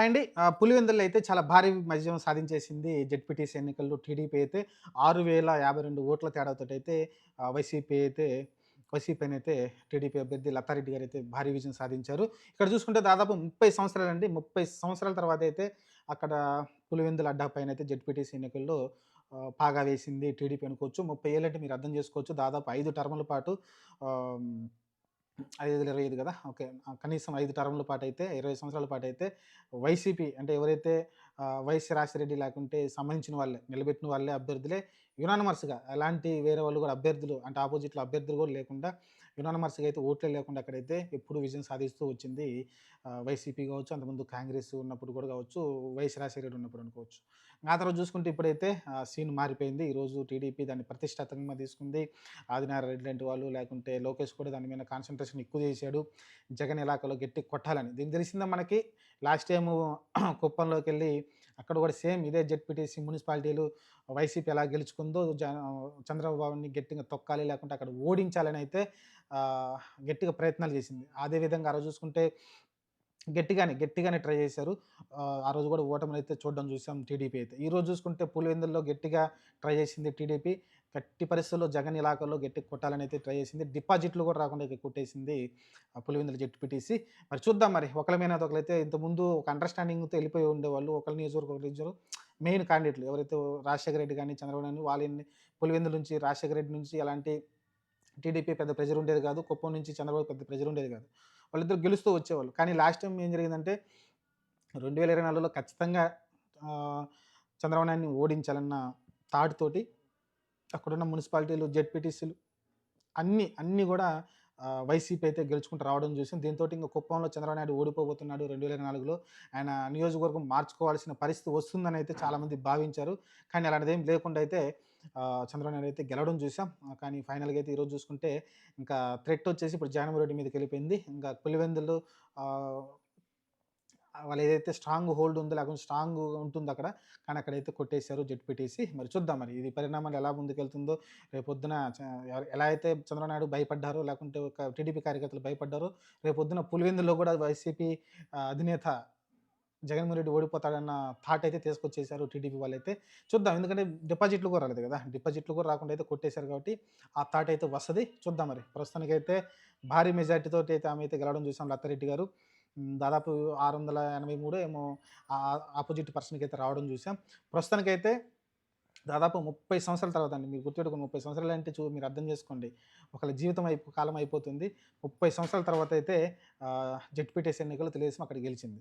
And అండి. పులివెందుల్లో అయితే చాలా భారీ విజయం సాధించేసింది జడ్పీటీసీ ఎన్నికల్లో టీడీపీ అయితే 6052 ఓట్ల తేడాతో అయితే వైసీపీ అయితే వైసీపీనైతే టీడీపీ అభ్యర్థి లతారెడ్డి గారు అయితే భారీ విజయం సాధించారు. ఇక్కడ చూసుకుంటే దాదాపు ముప్పై సంవత్సరాలు అండి ముప్పై సంవత్సరాల తర్వాత అయితే అక్కడ పులివెందుల అడ్డా పైన అయితే జెడ్పీటీసీ ఎన్నికల్లో పాగా వేసింది టీడీపీ అనుకోవచ్చు. 30 ఏళ్ళంటే మీరు అర్థం చేసుకోవచ్చు. దాదాపు ఐదు టర్ముల పాటు ఐదు ఇరవై ఐదు కదా! ఓకే. కనీసం ఐదు టర్ముల పాటైతే 20 సంవత్సరాల పాటైతే వైసీపీ అంటే ఎవరైతే వైఎస్ రాజశేఖర లేకుంటే సంబంధించిన వాళ్ళే నిలబెట్టిన వాళ్ళే అభ్యర్థులే యునానమర్స్గా ఎలాంటి వేరే వాళ్ళు కూడా అభ్యర్థులు అంటే ఆపోజిట్‌లో అభ్యర్థులు కూడా లేకుండా యునానమర్స్గా అయితే ఓట్లే లేకుండా అక్కడైతే ఎప్పుడు విజయం సాధిస్తూ వచ్చింది వైసీపీ కావచ్చు, అంతకుముందు కాంగ్రెస్ ఉన్నప్పుడు కూడా కావచ్చు, వైఎస్ రాజశేఖర రెడ్డి ఉన్నప్పుడు అనుకోవచ్చు. ఆ తర్వాత చూసుకుంటే ఇప్పుడైతే సీన్ మారిపోయింది. ఈరోజు టీడీపీ దాన్ని ప్రతిష్టాత్మకంగా తీసుకుంది. ఆదినారాయణ లాంటి వాళ్ళు లేకుంటే లోకేష్ కూడా దాని మీద కాన్సన్ట్రేషన్ ఎక్కువ చేశాడు. జగన్ ఇలాకలో గట్టి కొట్టాలని. దీనికి తెలిసిందే మనకి లాస్ట్ టైము కుప్పంలోకెళ్ళి అక్కడ కూడా సేమ్ ఇదే జెడ్పీటీసీ మున్సిపాలిటీలు వైసీపీ ఎలా గెలుచుకుందో చంద్రబాబుని గట్టిగా తొక్కాలి లేకుంటే అక్కడ ఓడించాలని అయితే గట్టిగా ప్రయత్నాలు చేసింది. అదేవిధంగా ఆ రోజు చూసుకుంటే గట్టిగానే, గట్టిగానే ట్రై చేశారు. ఆ రోజు కూడా ఓటమినైతే చూడడం చూసాం టీడీపీ అయితే. ఈరోజు చూసుకుంటే పులివెందుల్లో గట్టిగా ట్రై చేసింది టీడీపీ. గట్టి పరిస్థితుల్లో జగన్ ఇలాకల్లో గట్టి కొట్టాలని అయితే ట్రై చేసింది. డిపాజిట్లు కూడా రాకుండా ఇక కొట్టేసింది పులివిందులు జట్టు పెట్టేసి మరి చూద్దాం మరి ఒకరి మీద ఒకళ్ళైతే ఇంతకుముందు ఒక అండర్‌స్టాండింగ్‌తో వెళ్ళిపోయి ఉండేవాళ్ళు. ఒకరి నియోజకవర్గం ఒకళ్ళ నియోజకవర్గం మెయిన్ క్యాండిడేట్‌లు ఎవరైతే రాజశేఖర రెడ్డి కానీ చంద్రబాబు నాయుడు వాళ్ళని పులివెందుల నుంచి రాజశేఖర రెడ్డి నుంచి ఎలాంటి టీడీపీ పెద్ద ప్రెజర్ ఉండేది కాదు. కుప్పం నుంచి చంద్రబాబు పెద్ద ప్రెజర్ ఉండేది కాదు. వాళ్ళిద్దరు గెలుస్తూ వచ్చేవాళ్ళు. కానీ లాస్ట్ టైం ఏం జరిగిందంటే 2024లో ఖచ్చితంగా చంద్రబాబు నాయుడిని ఓడించాలన్న థాట్ తోటి అక్కడున్న మున్సిపాలిటీలు, జెడ్పీటీసీలు అన్నీ, అన్నీ కూడా వైసీపీ అయితే గెలుచుకుంటూ రావడం చూసాం. దీంతో ఇంకా కుప్పంలో చంద్రబాబు నాయుడు ఓడిపోబోతున్నాడు 2024లో. ఆయన నియోజకవర్గం మార్చుకోవాల్సిన పరిస్థితి వస్తుందని అయితే చాలామంది భావించారు. కానీ అలాంటిదేం లేకుండా అయితే చంద్రబాబు నాయుడు అయితే గెలవడం చూసాం. కానీ ఫైనల్‌గా అయితే ఈరోజు చూసుకుంటే ఇంకా థ్రెట్ వచ్చేసి ఇప్పుడు జగన్మోహన్ మీదకి వెళ్ళిపోయింది ఇంకా పులివెందులు వాళ్ళు ఏదైతే స్ట్రాంగ్ హోల్డ్ ఉందో లేకుంటే స్ట్రాంగ్ ఉంటుందక్కడ. కానీ అక్కడైతే కొట్టేశారు జట్టు పెట్టేసి మరి చూద్దాం మరి ఇది పరిణామాలు ఎలా ముందుకెళ్తుందో రేపొద్దున ఎలా అయితే చంద్రనాయుడు భయపడ్డారో లేకుంటే ఒక టీడీపీ కార్యకర్తలు భయపడ్డారో రేపొద్దున పులివెందులో కూడా వైసీపీ అధినేత జగన్మోహన్ రెడ్డి ఓడిపోతాడన్న థాట్ అయితే తీసుకొచ్చేసారు టీడీపీ వాళ్ళైతే. చూద్దాం ఎందుకంటే డిపాజిట్లు కూడా రాలేదు కదా! డిపాజిట్లు కూడా రాకుండా అయితే కొట్టేశారు కాబట్టి ఆ థాట్ అయితే వస్తుంది చూద్దాం మరి. ప్రస్తుతానికైతే భారీ మెజార్టీతో అయితే ఆమె అయితే గెలవడం చూసాం లత్తారెడ్డి గారు. దాదాపు ఆరు వందల ఎనభై 683 ఏమో ఆపోజిట్ పర్సన్‌కి అయితే రావడం చూసాం. ప్రస్తుతానికైతే దాదాపు 30 సంవత్సరాల తర్వాత అండి. మీరు గుర్తుపెట్టుకుని ముప్పై సంవత్సరాలు అంటే చూ మీరు అర్థం చేసుకోండి. ఒకళ్ళ జీవితం అయిపో కాలం అయిపోతుంది. 30 సంవత్సరాల తర్వాత అయితే ఆహ్, జెడ్పీటీసీ ఎన్నికలు తెలుగుదేశం అక్కడ గెలిచింది.